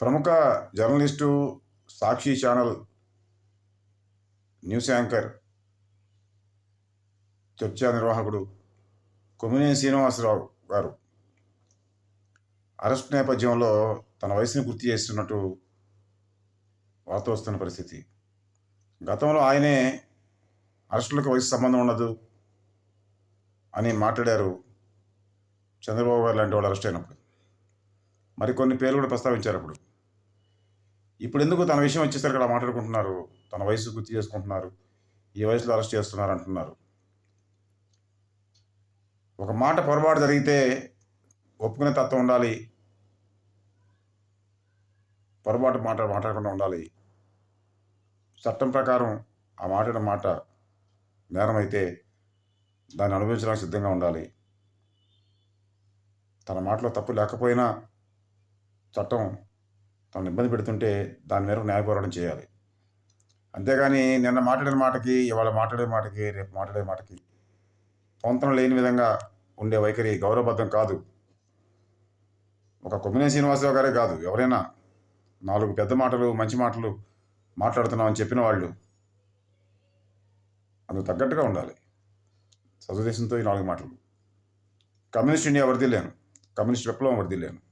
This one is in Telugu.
ప్రముఖ journalist Sakshi channel news anchor చర్చా నిర్వాహకుడు కొమ్మినేని శ్రీనివాసరావు గారు. అరెస్ట్ నేపథ్యంలో తన వయసుని గుర్తు చేస్తున్నట్టు వార్త వస్తున్న పరిస్థితి. గతంలో ఆయనే అరెస్టులకు వయసు సంబంధం ఉండదు అని మాట్లాడారు చంద్రబాబు గారు లాంటి వాళ్ళు అరెస్ట్ అయినప్పుడు. మరికొన్ని పేర్లు కూడా ప్రస్తావించారు అప్పుడు. ఇప్పుడు ఎందుకు తన విషయం వచ్చేసరికి అలా మాట్లాడుకుంటున్నారు? తన వయసు గుర్తు చేసుకుంటున్నారు. ఈ వయసులో అరెస్ట్ చేస్తున్నారు అంటున్నారు. ఒక మాట పొరపాటు జరిగితే ఒప్పుకునే తత్వం ఉండాలి. పొరపాటు మాట మాట్లాడకుండా ఉండాలి. చట్టం ప్రకారం ఆ మాట్లాడిన మాట నేరం అయితే దాన్ని అనుభవించడానికి సిద్ధంగా ఉండాలి. తన మాటలో తప్పు లేకపోయినా చట్టం తనను ఇబ్బంది పెడుతుంటే దాని మేరకు న్యాయ పోరాటం చేయాలి. అంతేగాని నిన్న మాట్లాడిన మాటకి ఇవాళ మాట్లాడే మాటకి రేపు మాట్లాడే మాటకి పొంతన లేని విధంగా ఉండే వైఖరి గౌరవబద్ధం కాదు. ఒక కొమ్మినే శ్రీనివాసరావు గారే కాదు. ఎవరైనా నాలుగు పెద్ద మాటలు మంచి మాటలు మాట్లాడుతున్నామని చెప్పిన వాళ్ళు అందుకు తగ్గట్టుగా ఉండాలి. సదుదేశంతో ఈ నాలుగు మాటలు. కమ్యూనిస్ట్ ఇండియా వరదలేను కమ్యూనిస్ట్ విప్లవం వరదలేను